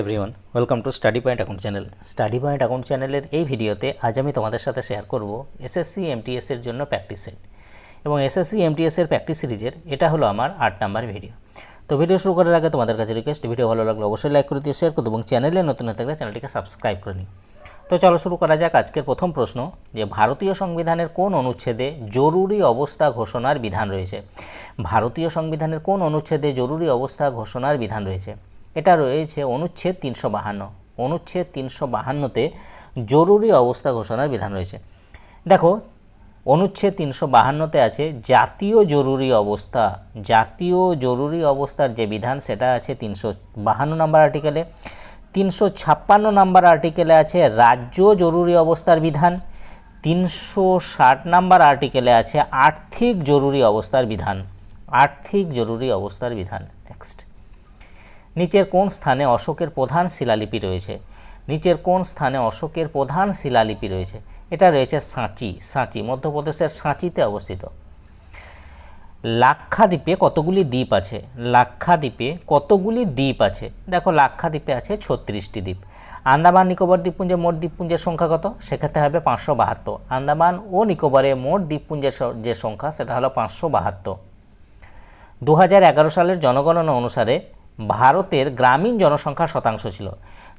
Everyone, welcome to study point account channel. Study point account চ্যানেলের এই ভিডিওতে আজ আমি তোমাদের সাথে শেয়ার করব এসএসসি এমটিএস এর জন্য প্র্যাকটিস সেট। এবং এসএসসি এমটিএস এর প্র্যাকটিস সিরিজের, এটা হলো আমার আট নাম্বার ভিডিও। তো ভিডিও শুরু করার আগে তোমাদের কাছে রিকোয়েস্ট ভিডিও ভালো লাগলে অবশ্যই লাইক করে দিও শেয়ার করে এবং চ্যানেলে নতুন হয়ে থাকলে চ্যানেলটিকে সাবস্ক্রাইব করে নিই তো চলো শুরু করা যাক আজকের প্রথম প্রশ্ন, যে ভারতীয় সংবিধানের কোন অনুচ্ছেদে জরুরি অবস্থা ঘোষণার বিধান রয়েছে? ভারতীয় সংবিধানের কোন অনুচ্ছেদে জরুরি অবস্থা ঘোষণার বিধান রয়েছে? এটা রয়েছে অনুচ্ছেদ তিনশো বাহান্ন। অনুচ্ছেদ তিনশো বাহান্নতে জরুরি অবস্থা ঘোষণার বিধান রয়েছে। দেখো, অনুচ্ছেদ তিনশো বাহান্নতে আছে জাতীয় জরুরি অবস্থা। জাতীয় জরুরি অবস্থার যে বিধান, সেটা আছে তিনশো বাহান্ন নম্বর আর্টিকেলে। তিনশো ছাপ্পান্ন নম্বর আর্টিকেলে আছে রাজ্য জরুরি অবস্থার বিধান। তিনশো ষাট নম্বর আর্টিকেলে আছে আর্থিক জরুরি অবস্থার বিধান। আর্থিক জরুরি অবস্থার বিধান নেক্সট নিচের কোন স্থানে অশোকের প্রধান শিলালিপি রয়েছে? নিচের কোন স্থানে অশোকের প্রধান শিলালিপি রয়েছে? এটা রয়েছে সাঁচি সাঁচি, মধ্যপ্রদেশের সাঁচিতে অবস্থিত। লাক্ষাদ্বীপে কতগুলি দ্বীপ আছে? লাক্ষাদ্বীপে কতগুলি দ্বীপ আছে? দেখো, লাক্ষাদ্বীপে আছে ছত্রিশটি দ্বীপ। আন্দামান, নিকোবর দ্বীপপুঞ্জে মোট দ্বীপপুঞ্জের সংখ্যা কত? সেক্ষেত্রে হবে পাঁচশো বাহাত্তর। আন্দামান ও নিকোবরে মোট দ্বীপপুঞ্জের যে সংখ্যা, সেটা হলো পাঁচশো বাহাত্তর। দু সালের জনগণনা অনুসারে ভারতের গ্রামীণ জনসংখ্যার শতাংশ ছিল।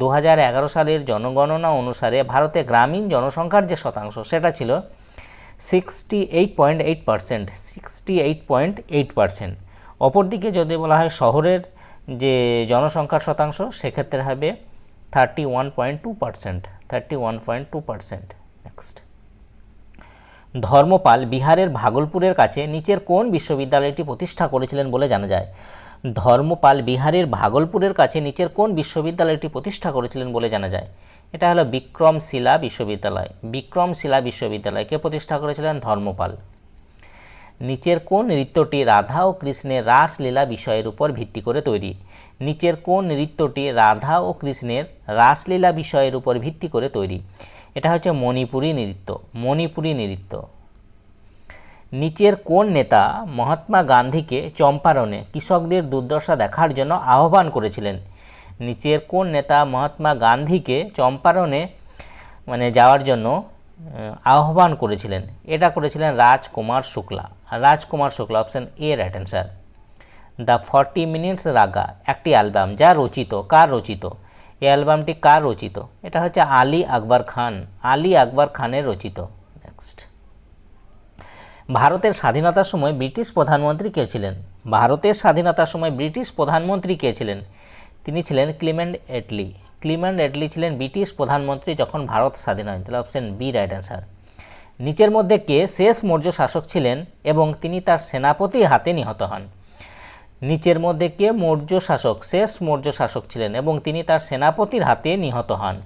দু হাজার এগারো সালের জনগণনা অনুসারে ভারতে গ্রামীণ জনসংখ্যার যে শতাংশ, সেটা ছিল sixty eight point eight percent sixty eight point eight percent অপরদিকে যদি বলা হয় শহরের যে জনসংখ্যার শতাংশ, সেক্ষেত্রে হবে thirty one point two percent thirty one point two percent next Dharmapal বিহারের ভাগলপুরের কাছে নিচের কোন বিশ্ববিদ্যালয়টি প্রতিষ্ঠা করেছিলেন বলে জানা যায়? ধর্মপাল বিহারের ভাগলপুরের কাছে নিচের কোন বিশ্ববিদ্যালয়টি প্রতিষ্ঠা করেছিলেন বলে জানা যায়? এটা হলো বিক্রমশিলা বিশ্ববিদ্যালয়। বিক্রমশিলা বিশ্ববিদ্যালয়কে প্রতিষ্ঠা করেছিলেন? ধর্মপাল। নিচের কোন নৃত্যটি রাধা ও কৃষ্ণের রাসলীলা বিষয়ের উপর ভিত্তি করে তৈরি? নিচের কোন নৃত্যটি রাধা ও কৃষ্ণের রাসলীলা বিষয়ের উপর ভিত্তি করে তৈরি? এটা হচ্ছে মণিপুরী নৃত্য। মণিপুরী নৃত্য। নিচের কোন নেতা মহাত্মা গান্ধীকে চম্পারণে কৃষকদের দুর্দশা দেখার জন্য আহ্বান করেছিলেন? নিচের কোন নেতা মহাত্মা গান্ধীকে চম্পারণে মানে যাওয়ার জন্য আহ্বান করেছিলেন? এটা করেছিলেন Rajkumar Shukla. Rajkumar Shukla option A right answer the forty minutes raga একটি অ্যালবাম যা রচিত, কার রচিত? এই অ্যালবামটি কার রচিত? এটা হচ্ছে আলী আকবর খান। আলী আকবর খানের রচিত। নেক্সট ভারতের স্বাধীনতার সময় ব্রিটিশ প্রধানমন্ত্রী কে ছিলেন? ভারতের স্বাধীনতার সময় ব্রিটিশ প্রধানমন্ত্রী কে ছিলেন? তিনি ছিলেন ক্লিমেন্ট এটলি। ক্লিমেন্ট এটলি ছিলেন ব্রিটিশ প্রধানমন্ত্রী যখন ভারত স্বাধীন হয় অপশন বি রাইট অ্যান্সার নিচের মধ্যে কে? শেষ মৌর্য শাসক ছিলেন এবং তিনি তার সেনাপতি হাতে নিহত হন। নিচের মধ্যে কে? মৌর্য শাসক। শেষ মৌর্য শাসক ছিলেন এবং তিনি তার সেনাপতির হাতে নিহত হন।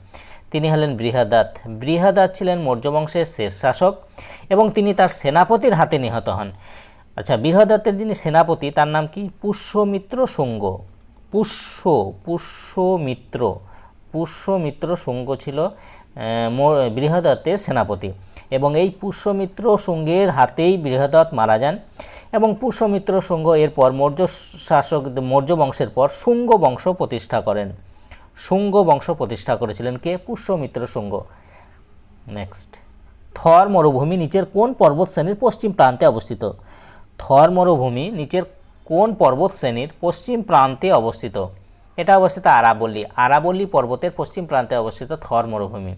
তিনি হলেন বৃহদাত। বৃহদাত ছিলেন মৌর্য বংশের শেষ শাসক এবং তিনি তার সেনাপতির হাতে নিহত হন। আচ্ছা বৃহদত্তের যিনি সেনাপতি, তার নাম কি? পুষ্যমিত্র শুঙ্গ। পুষ্য, পুষ্যমিত্র। পুষ্যমিত্র শুঙ্গ ছিল বৃহদত্তের সেনাপতি। এবং এই পুষ্যমিত্র শুঙ্গের হাতেই বৃহদত্ত মারা যান এবং পুষ্যমিত্র শুঙ্গ এরপর মৌর্য শাসক মৌর্য বংশের পর শুঙ্গ বংশ প্রতিষ্ঠা করেন। শুঙ্গ বংশ প্রতিষ্ঠা করেছিলেন কে? পুষ্যমিত্র শুঙ্গ। নেক্সট থর মরুভূমি নিচের কোন পর্বত শ্রেণির পশ্চিম প্রান্তে অবস্থিত? থর মরুভূমি নিচের কোন পর্বত শ্রেণির পশ্চিম প্রান্তে অবস্থিত? এটা অবস্থিত আরাবল্লী। আরাবল্লী পর্বতের পশ্চিম প্রান্তে অবস্থিত থর মরুভূমি।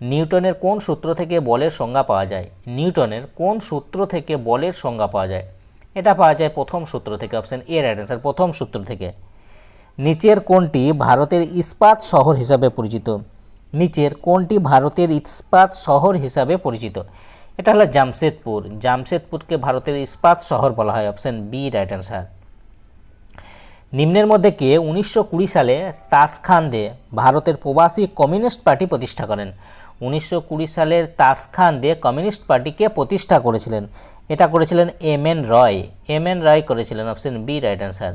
নিউটনের কোন সূত্র থেকে বলের সংজ্ঞা পাওয়া যায়? নিউটনের কোন সূত্র থেকে বলের সংজ্ঞা পাওয়া যায়? এটা পাওয়া যায় প্রথম সূত্র থেকে অপশান এ রাইট অ্যান্সার প্রথম সূত্র থেকে। নিচের কোনটি ভারতের ইস্পাত শহর হিসাবে পরিচিত। নিচের কোনটি ভারতের ইস্পাত শহর হিসাবে পরিচিত। এটা হলো জামশেদপুর। জামশেদপুরকে ভারতের ইস্পাত শহর বলা হয়। Option B, right answer. নিম্নের মধ্যে কে উনিশশো কুড়ি সালে তাসখান্দে ভারতের প্রবাসী কমিউনিস্ট পার্টি প্রতিষ্ঠা করেন। উনিশশো কুড়ি সালের তাসখান্দে কমিউনিস্ট পার্টিকে প্রতিষ্ঠা করেছিলেন। এটা করেছিলেন M N Roy. M N Roy করেছিলেন। Option B, right answer.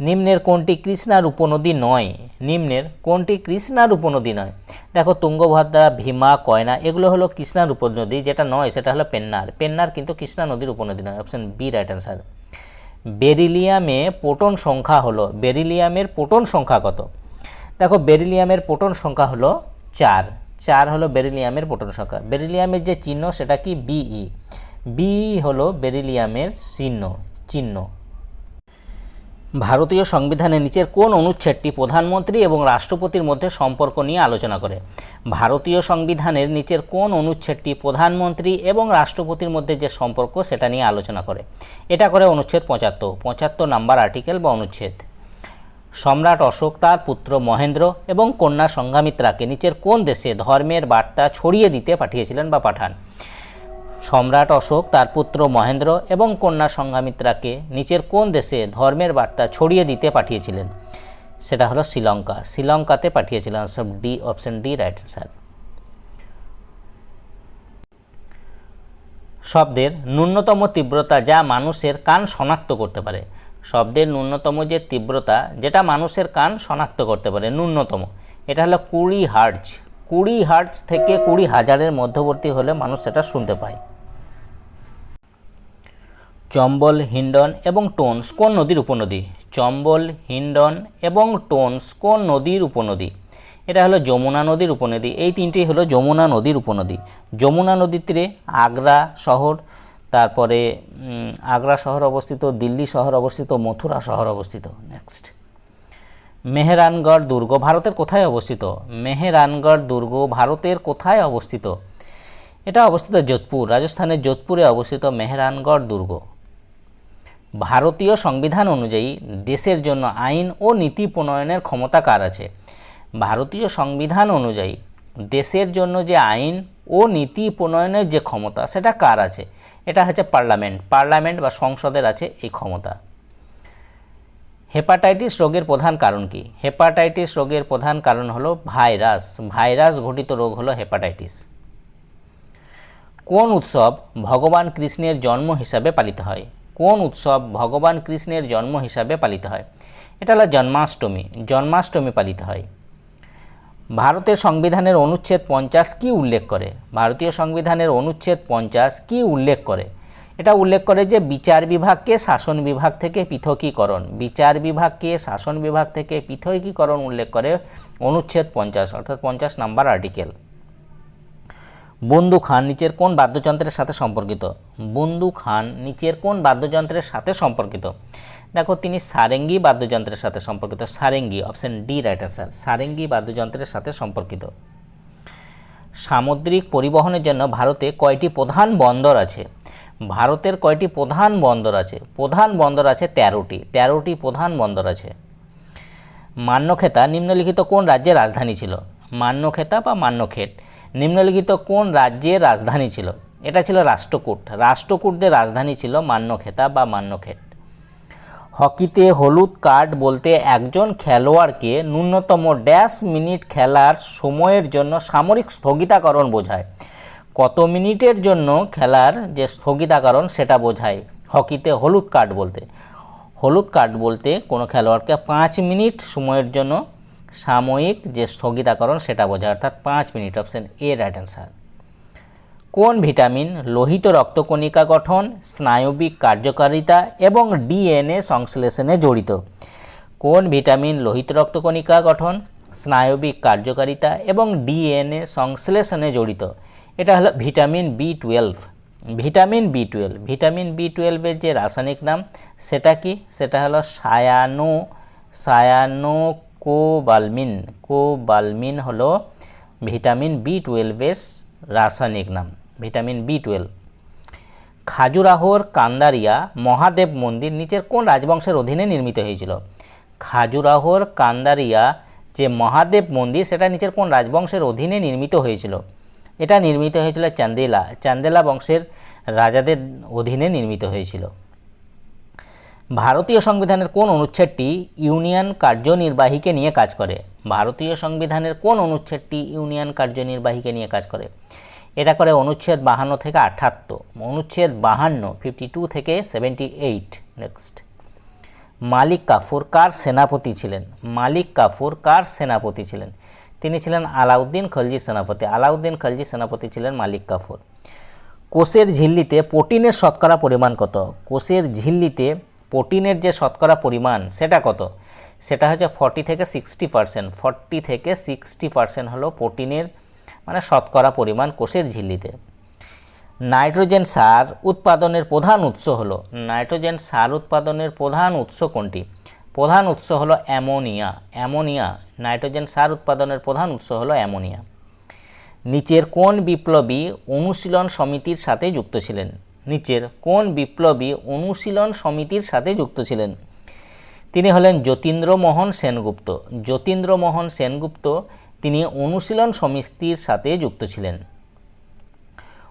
নিম্নের কোনটি কৃষ্ণার উপনদী নয়? নিম্নের কোনটি কৃষ্ণার উপনদী নয়? দেখো তুঙ্গভদ্রা ভীমা, কয়না, এগুলো হলো কৃষ্ণার উপনদী যেটা নয়, সেটা হলো পেন্নার। পেন্নার কিন্তু কৃষ্ণা নদীর উপনদী নয়। অপশন বি রাইট অ্যান্সার বেরিলিয়ামে পোটন সংখ্যা হলো, বেরিলিয়ামের পোটন সংখ্যা কত? দেখো, বেরিলিয়ামের পোটন সংখ্যা হলো চার। চার হলো বেরিলিয়ামের পোটন সংখ্যা। বেরিলিয়ামের যে চিহ্ন, সেটা কি? বিই বিই হলো বেরিলিয়ামের চিহ্ন চিহ্ন। ভারতীয় সংবিধানের নিচের কোন অনুচ্ছেদটি প্রধানমন্ত্রী এবং রাষ্ট্রপতির মধ্যে সম্পর্ক নিয়ে আলোচনা করে? ভারতীয় সংবিধানের নিচের কোন অনুচ্ছেদটি প্রধানমন্ত্রী এবং রাষ্ট্রপতির মধ্যে যে সম্পর্ক সেটা নিয়ে আলোচনা করে? এটা করে অনুচ্ছেদ পঁচাত্তর পঁচাত্তর নাম্বার আর্টিকেল বা অনুচ্ছেদ। সম্রাট অশোক তার পুত্র মহেন্দ্র এবং কন্যা সংঘামিত্রাকে নিচের কোন দেশে ধর্মের বার্তা ছড়িয়ে দিতে পাঠিয়েছিলেন বা পাঠান? সম্রাট অশোক, তার পুত্র মহেন্দ্র এবং কন্যা সংঘামিত্রাকে নিচের কোন দেশে ধর্মের বার্তা ছড়িয়ে দিতে পাঠিয়েছিলেন? সেটা হলো শ্রীলঙ্কা। শ্রীলঙ্কাতে পাঠিয়েছিলেন সব D, option D, right answer. শব্দের ন্যূনতম তীব্রতা যা মানুষের কান শনাক্ত করতে পারে। শব্দের ন্যূনতম যে তীব্রতা, যেটা মানুষের কান শনাক্ত করতে পারে, ন্যূনতম, এটা হলো কুড়ি হার্জ। কুড়ি হার্জ থেকে কুড়ি হাজারের মধ্যবর্তী হলে মানুষ সেটা শুনতে পায়। চম্বল, হিন্ডন এবং টোনস কোন নদীর উপনদী? চম্বল, হিন্ডন এবং টোনস কোন নদীর উপনদী? এটা হলো যমুনা নদীর উপনদী। এই তিনটি হলো যমুনা নদীর উপনদী। যমুনা নদীর তীরে আগ্রা শহর, তারপরে আগ্রা শহর অবস্থিত, দিল্লি শহর অবস্থিত, মথুরা শহর অবস্থিত। নেক্সট মেহেরানগড় দুর্গ ভারতের কোথায় অবস্থিত? মেহেরানগড় দুর্গ ভারতের কোথায় অবস্থিত? এটা অবস্থিত যোধপুর রাজস্থানের যোধপুরে অবস্থিত মেহেরানগড় দুর্গ। ভারতীয় সংবিধান অনুযায়ী দেশের জন্য আইন ও নীতি প্রণয়নের ক্ষমতা কার আছে? ভারতীয় সংবিধান অনুযায়ী দেশের জন্য যে আইন ও নীতি প্রণয়নের যে ক্ষমতা, সেটা কার আছে? এটা হচ্ছে পার্লামেন্ট। পার্লামেন্ট বা সংসদের আছে এই ক্ষমতা। হেপাটাইটিস রোগের প্রধান কারণ কি? হেপাটাইটিস রোগের প্রধান কারণ হলো ভাইরাস। ভাইরাস ঘটিত রোগ হলো হেপাটাইটিস। কোন উৎসব ভগবান কৃষ্ণের জন্ম হিসাবে পালিত হয়? কোন উৎসব ভগবান কৃষ্ণের জন্ম হিসাবে পালিত হয়? এটা হলো জন্মাষ্টমী। জন্মাষ্টমী পালিত হয়। ভারতের সংবিধানের অনুচ্ছেদ পঞ্চাশ কি উল্লেখ করে? ভারতীয় সংবিধানের অনুচ্ছেদ পঞ্চাশ কি উল্লেখ করে? এটা উল্লেখ করে যে বিচার বিভাগকে শাসন বিভাগ থেকে পৃথকীকরণ। বিচার বিভাগকে শাসন বিভাগ থেকে পৃথকীকরণ উল্লেখ করে অনুচ্ছেদ পঞ্চাশ, অর্থাৎ পঞ্চাশ নাম্বার আর্টিকেল। বন্দু খান নিচের কোন বাদ্যযন্ত্রের সাথে সম্পর্কিত? বন্দু খান নিচের কোন বাদ্যযন্ত্রের সাথে সম্পর্কিত? দেখো, তিনি সারেঙ্গি বাদ্যযন্ত্রের সাথে সম্পর্কিত। Sarangi, option D, right answer. Sarangi বাদ্যযন্ত্রের সাথে সম্পর্কিত। সামুদ্রিক পরিবহনের জন্য ভারতে কয়টি প্রধান বন্দর আছে? ভারতের কয়টি প্রধান বন্দর আছে? প্রধান বন্দর আছে তেরোটি। তেরোটি প্রধান বন্দর আছে। মান্যখেতা নিম্নলিখিত কোন রাজ্যের রাজধানী ছিল? মান্যখেতা বা মান্যখেট নিম্নলিখিত কোন রাজ্যের রাজধানী ছিল? এটা ছিল রাষ্ট্রকূট। রাষ্ট্রকূটদের রাজধানী ছিল মান্যখেতা বা মান্যখেট হকিতে হলুদ কার্ড বলতে একজন খেলোয়াড়কে ন্যূনতম ড্যাশ মিনিট খেলার সময়ের জন্য সামরিক স্থগিতাকরণ বোঝায়। কত মিনিটের জন্য খেলার যে স্থগিতাকরণ সেটা বোঝায়? হকিতে হলুদ কার্ড বলতে। হলুদ কার্ড বলতে কোনো খেলোয়াড়কে পাঁচ মিনিট সময়ের জন্য সাময়িক যে স্থগিতাকরণ সেটা বোঝায়, অর্থাৎ পাঁচ মিনিট। অপশন এ রাইট অ্যান্সার কোন ভিটামিন, লোহিত রক্তকণিকা গঠন, স্নায়বিক কার্যকারিতা এবং ডিএনএ সংশ্লেষণে জড়িত? কোন ভিটামিন, লোহিত রক্তকণিকা গঠন, স্নায়বিক কার্যকারিতা এবং ডিএনএ সংশ্লেষণে জড়িত? এটা হলো vitamin B twelve. Vitamin B twelve. Vitamin B টুয়েলভের যে রাসায়নিক নাম, সেটা কি? সেটা হলো সায়ানো সায়ানো কোবালমিন কোবালমিন হলো ভিটামিন বি টুয়েলভের রাসায়নিক নাম, ভিটামিন বি টুয়েলভ। খাজুরাহোর কান্দারিয়া মহাদেব মন্দির নিচের কোন রাজবংশের অধীনে নির্মিত হয়েছিল? খাজুরাহোর কান্দারিয়া যে মহাদেব মন্দির, সেটা নিচের কোন রাজবংশের অধীনে নির্মিত হয়েছিল? এটা নির্মিত হয়েছিল চান্দেলা। চান্দেলা বংশের রাজাদের অধীনে নির্মিত হয়েছিল। ভারতীয় সংবিধানের কোন অনুচ্ছেদটি ইউনিয়ন কার্যনির্বাহীকে নিয়ে কাজ করে? ভারতীয় সংবিধানের কোন অনুচ্ছেদটি ইউনিয়ন কার্যনির্বাহীকে নিয়ে কাজ করে? এটা করে অনুচ্ছেদ বাহান্ন থেকে আঠাত্তর, অনুচ্ছেদ বাহান্ন ফিফটি টু থেকে seventy eight next Malik Kafur কার সেনাপতি ছিলেন? মালিক কাফুর কার সেনাপতি ছিলেন? তিনি ছিলেন আলাউদ্দিন খলজি সেনাপতি। আলাউদ্দিন খলজি সেনাপতি ছিলেন মালিক কাফুর। কোষের ঝিল্লিতে প্রোটিনের শতকরা পরিমাণ কত? কোষের ঝিল্লিতে প্রোটিনের যে শতকরা পরিমাণ, সেটা কত? সেটা হচ্ছে ফর্টি থেকে সিক্সটি পার্সেন্ট ফর্টি থেকে সিক্সটি পার্সেন্ট হলো প্রোটিনের মানে শতকরা পরিমাণ কোষের ঝিল্লিতে। নাইট্রোজেন সার উৎপাদনের প্রধান উৎস হলো, নাইট্রোজেন সার উৎপাদনের প্রধান উৎস কোনটি? প্রধান উৎস হলো অ্যামোনিয়া। অ্যামোনিয়া, নাইট্রোজেন সার উৎপাদনের প্রধান উৎস হলো অ্যামোনিয়া। নিচের কোন বিপ্লবী অনুশীলন সমিতির সাথে যুক্ত ছিলেন? নিচের কোন বিপ্লবী অনুশীলন সমিতির সাথে যুক্ত ছিলেন? তিনি হলেন যতীন্দ্রমোহন সেনগুপ্ত। যতীন্দ্রমোহন সেনগুপ্ত তিনি অনুশীলন সমিতির সাথে যুক্ত ছিলেন।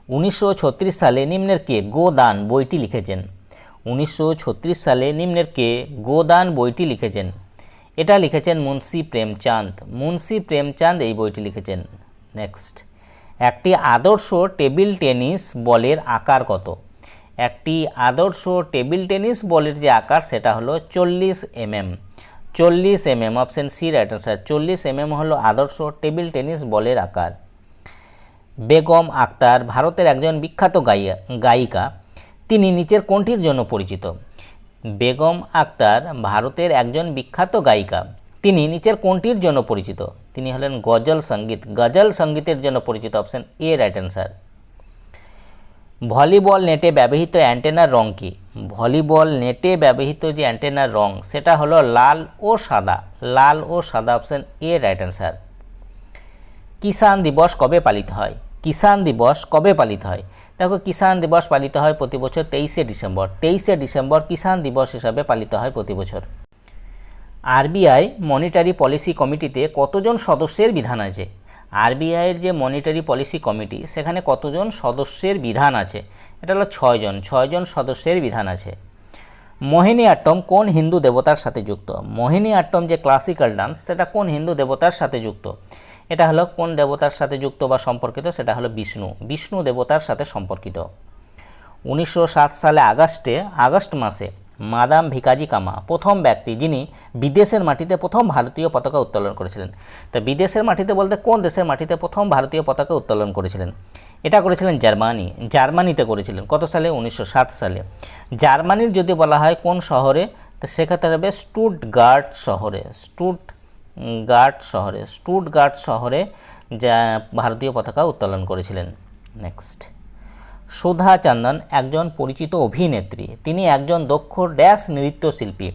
উনিশশো ছত্রিশ সালে নিম্নের কে গোদান বইটি লিখেছেন। উনিশশো ছত্রিশ সালে নিম্নের কে গোদান বইটি লিখেছেন। এটা লিখেছেন মুন্সি প্রেমচাঁদ। মুন্সি প্রেমচাঁদ এই বইটি লিখেছেন। নেক্সট। একটি আদর্শ টেবিল টেনিস বলের আকার কত? একটি আদর্শ টেবিল টেনিস বলের যে আকার, সেটা হলো চল্লিশ এমএম। চল্লিশ MM, option C right answer চল্লিশ এমএম হলো আদর্শ টেবিল টেনিস বলের আকার। বেগম আক্তার ভারতের একজন বিখ্যাত গায়িকা তিনি নিচের কোনটির জন্য পরিচিত? বেগম আক্তার ভারতের একজন বিখ্যাত গায়িকা। তিনি নিচের কোনটির জন্য পরিচিত? তিনি হলেন গজল সংগীত। গজল সঙ্গীতের জন্য পরিচিত option A, right answer. Volleyball নেটে ব্যবহৃত অ্যান্টেনার রং কী? ভলিবল নেটে ব্যবহৃত যে অ্যান্টেনার রং, সেটা হলো লাল ও সাদা। লাল ও সাদা option A, right answer. Kisan Diwas কবে পালিত হয়? কিষাণ দিবস কবে পালিত হয়? দেখো কিষাণ দিবস পালিত হয় প্রতি বছর তেইশে ডিসেম্বর। তেইশে ডিসেম্বর কিষাণ দিবস হিসাবে পালিত হয় প্রতি বছর। আরবিআই মনিটারি পলিসি কমিটিতে কতজন সদস্যের বিধান আছে? আরবিআইয়ের যে মনিটারি পলিসি কমিটি, সেখানে কতজন সদস্যের বিধান আছে? এটা হলো ছয়জন। ছয়জন সদস্যের বিধান আছে। মোহিনী আট্টম কোন হিন্দু দেবতার সাথে যুক্ত? মোহিনী আট্টম যে ক্লাসিক্যাল ডান্স সেটা কোন হিন্দু দেবতার সাথে যুক্ত? এটা হলো কোন দেবতার সাথে যুক্ত বা সম্পর্কিত? সেটা হলো বিষ্ণু। বিষ্ণু দেবতার সাথে সম্পর্কিত। উনিশশো সাত সালে আগস্টে, আগস্ট মাসে মাদাম ভিকাজি কামা, প্রথম ব্যক্তি যিনি বিদেশের মাটিতে প্রথম ভারতীয় পতাকা উত্তোলন করেছিলেন। তো বিদেশের মাটিতে বলতে কোন দেশের মাটিতে প্রথম ভারতীয় পতাকা উত্তোলন করেছিলেন? এটা করেছিলেন জার্মানি। জার্মানিতে করেছিলেন। কত সালে? উনিশশো সাত সালে। জার্মানির যদি বলা হয় কোন শহরে? তো সেক্ষেত্রে হবে স্টুটগার্ট শহরে। স্টুট গার্ড শহরে স্টুটগার্ট শহরে যা ভারতীয় পতাকা উত্তোলন করেছিলেন। নেক্সট। সুধা চান্দন, একজন পরিচিত অভিনেত্রী। তিনি একজন দক্ষ ড্যাশ নৃত্যশিল্পী।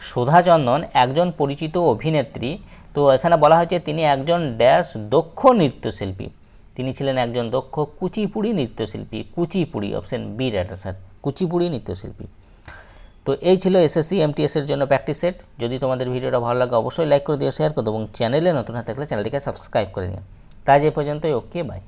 সুধা চন্দন, একজন পরিচিত অভিনেত্রী। তো এখানে বলা হয়েছে তিনি একজন ড্যাশ দক্ষ নৃত্যশিল্পী। তিনি ছিলেন একজন দক্ষ কুচিপুড়ি নৃত্যশিল্পী। Kuchipudi option B right answer Kuchipudi নৃত্যশিল্পী। তো এই ছিল এসএসসি এমটিএস এর জন্য প্র্যাকটিস সেট যদি তোমাদের ভিডিওটা ভালো লাগে, অবশ্যই লাইক করে দিও শেয়ার করে এবং চ্যানেলে নতুন হয়ে থাকলে চ্যানেলটিকে সাবস্ক্রাইব করে নিও। তাই যে পর্যন্তই ওকে বাই